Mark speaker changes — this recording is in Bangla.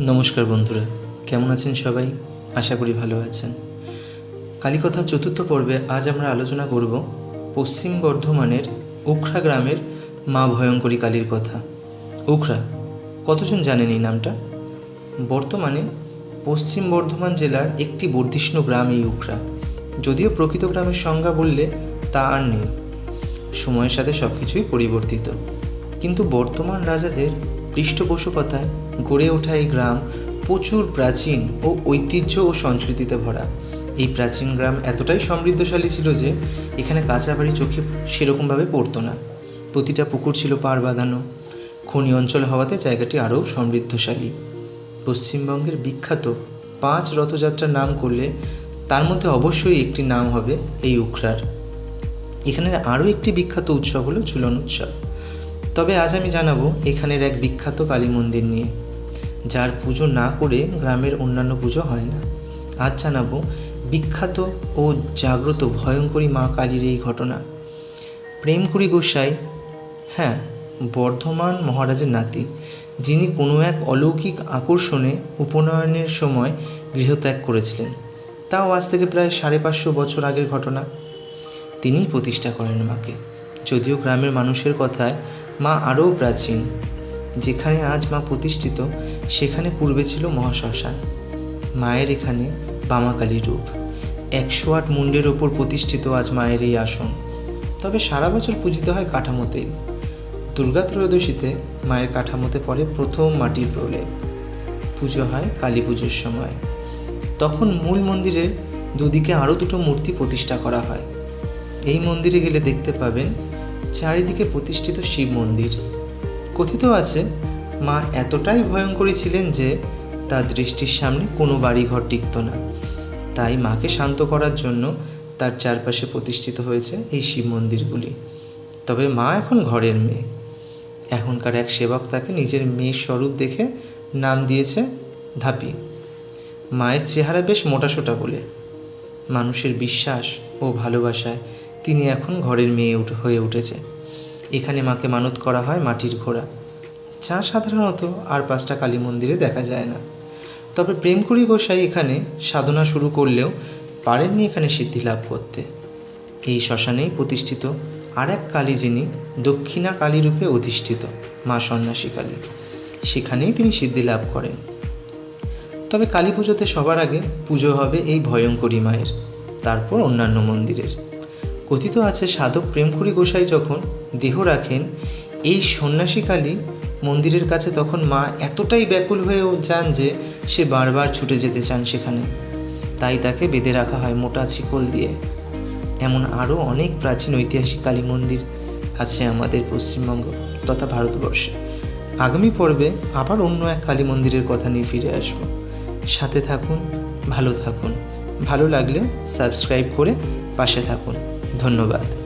Speaker 1: নমস্কার বন্ধুরা, কেমন আছেন সবাই? আশা করি ভালো আছেন। কালীকথা চতুর্থ পর্বে আজ আমরা আলোচনা করব পশ্চিম বর্ধমানের উখরা গ্রামের মা ভয়ঙ্করী কালীর কথা। উখরা কতজন জানেন এই নামটা? বর্তমানে পশ্চিম বর্ধমান জেলার একটি বর্ধিষ্ণু গ্রাম এই উখরা যদিও প্রকৃত গ্রামের সংজ্ঞা বললে তা আর নেই। সময়ের সাথে সব কিছুই পরিবর্তিত। কিন্তু বর্তমান রাজাদের পৃষ্ঠপোষকতায় গড়ে ওঠা এই গ্রাম প্রচুর প্রাচীন ও ঐতিহ্য ও সংস্কৃতিতে ভরা। এই প্রাচীন গ্রাম এতটাই সমৃদ্ধশালী ছিল যে এখানে কাঁচা বাড়ি চোখে সেরকমভাবে পড়তো না। প্রতিটা পুকুর ছিল পাড় বাঁধানো। খনি অঞ্চল হওয়াতে জায়গাটি আরও সমৃদ্ধশালী। পশ্চিমবঙ্গের বিখ্যাত পাঁচ রথযাত্রার নাম করলে তার মধ্যে অবশ্যই একটি নাম হবে এই উখরার এখানের আরও একটি বিখ্যাত উৎসব হলো ঝুলন উৎসব। তবে আজ আমি জানাব এখানের এক বিখ্যাত কালী মন্দির নিয়ে, যার পুজো না করে গ্রামের অন্যান্য পুজো হয় না। আজ জানাব বিখ্যাত ও জাগ্রত ভয়ঙ্করী মা কালীর এই ঘটনা। প্রেমকুড়ি গোসাই হ্যাঁ বর্ধমান মহারাজের নাতি, যিনি কোনো এক অলৌকিক আকর্ষণে উপনয়নের সময় গৃহত্যাগ করেছিলেন। তাও আজ থেকে প্রায় সাড়ে পাঁচশো বছর আগের ঘটনা। তিনিই প্রতিষ্ঠা করেন মাকে। যদিও গ্রামের মানুষের কথায় মা আরও প্রাচীন। যেখানে আজ মা প্রতিষ্ঠিত, সেখানে পূর্বে ছিল মহাশ্মশান। মায়ের এখানে বামাকালী রূপ। একশো আট মুন্ডের ওপর প্রতিষ্ঠিত আজ মায়ের এই আসন। তবে সারা বছর পূজিত হয় কাঠামোতেই। দুর্গা ত্রয়োদশীতে মায়ের কাঠামোতে পড়ে প্রথম মাটির প্রলেপ। পুজো হয় কালী পুজোর সময়। তখন মূল মন্দিরের দুদিকে আরও দুটো মূর্তি প্রতিষ্ঠা করা হয়। এই মন্দিরে গেলে দেখতে পাবেন চারিদিকে প্রতিষ্ঠিত শিব মন্দির। কথিত আছে, মা এতটাই ভয়ঙ্করী ছিলেন যে তার দৃষ্টির সামনে কোনো বাড়িঘর টিকত না। তাই মাকে শান্ত করার জন্য তার চারপাশে প্রতিষ্ঠিত হয়েছে এই শিব মন্দিরগুলি। তবে মা এখন ঘরের মেয়ে। এখনকার এক সেবক তাকে নিজের মেয়ের স্বরূপ দেখে নাম দিয়েছে ধাপি। মায়ের চেহারা বেশ মোটাসোটা বলে। মানুষের বিশ্বাস ও ভালোবাসায় তিনি এখন ঘরের মেয়ে হয়ে উঠেছে। এখানে মাকে মানত করা হয় মাটির ঘোড়া। যা সাধারণত আর পাঁচটা কালী মন্দিরে দেখা যায় না। তবে প্রেমকুড়ি গোসাই এখানে সাধনা শুরু করলেও পারেননি এখানে সিদ্ধি লাভ করতে। এই শ্মশানেই প্রতিষ্ঠিত আর এক কালী যিনি দক্ষিণা কালী রূপে অধিষ্ঠিত, মা সন্ন্যাসী কালী। সেখানেই তিনি সিদ্ধি লাভ করেন। তবে কালী পুজোতে সবার আগে পুজো হবে এই ভয়ঙ্করী মায়ের, তারপর অন্যান্য মন্দিরের। কথিত আছে সাধক প্রেমকুড়ি গোসাই যখন দেহ রাখেন, এই সন্ন্যাসী কালী মন্দিরের কাছে তখন মা এতটাই ব্যাকুল হয়ে যান যে সে বারবার ছুটে যেতে চান সেখানে। তাই তাকে বেঁধে রাখা হয় মোটা শিকল দিয়ে। এমন আরও অনেক প্রাচীন ঐতিহাসিক কালী মন্দির আছে আমাদের পশ্চিমবঙ্গ তথা ভারতবর্ষে। আগামী পর্বে আবার অন্য এক কালী মন্দিরের কথা নিয়ে ফিরে আসব। সাথে থাকুন, ভালো থাকুন। ভালো লাগলে সাবস্ক্রাইব করে পাশে থাকুন। ধন্যবাদ।